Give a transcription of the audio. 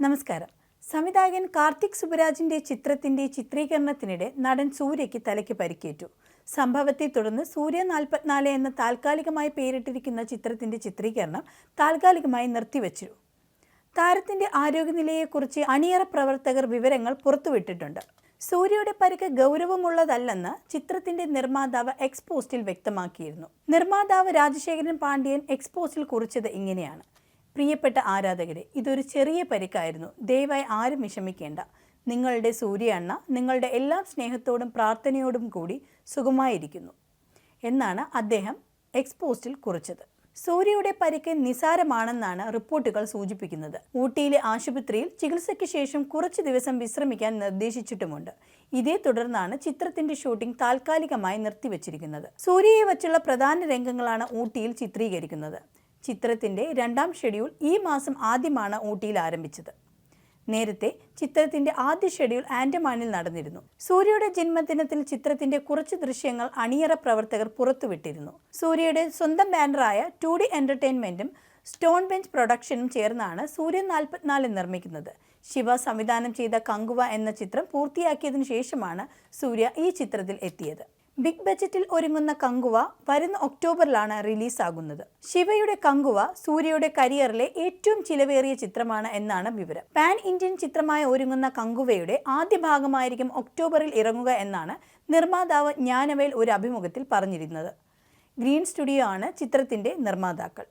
നമസ്കാരം. സംവിധായകൻ കാർത്തിക് സുബരാജിന്റെ ചിത്രത്തിന്റെ ചിത്രീകരണത്തിനിടെ നടൻ സൂര്യയ്ക്ക് തലയ്ക്ക് പരിക്കേറ്റു. സംഭവത്തെ തുടർന്ന് സൂര്യ നാൽപ്പത്തിനാല് എന്ന താൽക്കാലികമായി പേരിട്ടിരിക്കുന്ന ചിത്രത്തിന്റെ ചിത്രീകരണം താൽക്കാലികമായി നിർത്തിവച്ചു. താരത്തിന്റെ ആരോഗ്യനിലയെക്കുറിച്ച് അണിയറ പ്രവർത്തകർ വിവരങ്ങൾ പുറത്തുവിട്ടിട്ടുണ്ട്. സൂര്യയുടെ പരിക്ക് ഗൗരവമുള്ളതല്ലെന്ന് ചിത്രത്തിന്റെ നിർമ്മാതാവ് എക്സ്പോസ്റ്റിൽ വ്യക്തമാക്കിയിരുന്നു. നിർമ്മാതാവ് രാജശേഖരൻ പാണ്ഡ്യൻ എക്സ്പോസ്റ്റിൽ കുറിച്ചത് ഇങ്ങനെയാണ്. പ്രിയപ്പെട്ട ആരാധകരെ ഇതൊരു ചെറിയ പരിക്കായിരുന്നു. ദയവായി ആരും വിഷമിക്കേണ്ട. നിങ്ങളുടെ സൂര്യ അണ്ണ നിങ്ങളുടെ എല്ലാ സ്നേഹത്തോടും പ്രാർത്ഥനയോടും കൂടി സുഖമായിരിക്കുന്നു എന്നാണ് അദ്ദേഹം എക്സ്പോസ്റ്റിൽ കുറിച്ചത്. സൂര്യയുടെ പരിക്ക് നിസാരമാണെന്നാണ് റിപ്പോർട്ടുകൾ സൂചിപ്പിക്കുന്നത്. ഊട്ടിയിലെ ആശുപത്രിയിൽ ചികിത്സയ്ക്ക് ശേഷം കുറച്ച് ദിവസം വിശ്രമിക്കാൻ നിർദ്ദേശിച്ചിട്ടുമുണ്ട്. ഇതേ തുടർന്നാണ് ചിത്രത്തിന്റെ ഷൂട്ടിംഗ് താൽക്കാലികമായി നിർത്തിവച്ചിരിക്കുന്നത്. സൂര്യയെ വച്ചുള്ള പ്രധാന രംഗങ്ങളാണ് ഊട്ടിയിൽ ചിത്രീകരിക്കുന്നത്. ചിത്രത്തിന്റെ രണ്ടാം ഷെഡ്യൂൾ ഈ മാസം ആദ്യമാണ് ഊട്ടിയിൽ ആരംഭിച്ചത്. നേരത്തെ ചിത്രത്തിന്റെ ആദ്യ ഷെഡ്യൂൾ ആൻഡമാനിൽ നടന്നിരുന്നു. സൂര്യയുടെ ജന്മദിനത്തിൽ ചിത്രത്തിന്റെ കുറച്ച് ദൃശ്യങ്ങൾ അണിയറ പ്രവർത്തകർ പുറത്തുവിട്ടിരുന്നു. സൂര്യയുടെ സ്വന്തം ബാനറായ ടു ഡി എന്റർടൈൻമെന്റും സ്റ്റോൺ ബെഞ്ച് പ്രൊഡക്ഷനും ചേർന്നാണ് സൂര്യൻ നാൽപ്പത്തിനാല് നിർമ്മിക്കുന്നത്. ശിവ സംവിധാനം ചെയ്ത കങ്കുവ എന്ന ചിത്രം പൂർത്തിയാക്കിയതിനു ശേഷമാണ് സൂര്യ ഈ ചിത്രത്തിൽ എത്തിയത്. ബിഗ് ബജറ്റിൽ ഒരുങ്ങുന്ന കങ്കുവ വരുന്ന ഒക്ടോബറിലാണ് റിലീസാകുന്നത്. ശിവയുടെ കങ്കുവ സൂര്യയുടെ കരിയറിലെ ഏറ്റവും ചിലവേറിയ ചിത്രമാണ് എന്നാണ് വിവരം. പാൻ ഇന്ത്യൻ ചിത്രമായി ഒരുങ്ങുന്ന കങ്കുവയുടെ ആദ്യ ഭാഗമായിരിക്കും ഒക്ടോബറിൽ ഇറങ്ങുക എന്നാണ് നിർമ്മാതാവ് ജ്ഞാനവേൽ ഒരു അഭിമുഖത്തിൽ പറഞ്ഞിരുന്നത്. ഗ്രീൻ സ്റ്റുഡിയോ ആണ് ചിത്രത്തിന്റെ നിർമ്മാതാക്കൾ.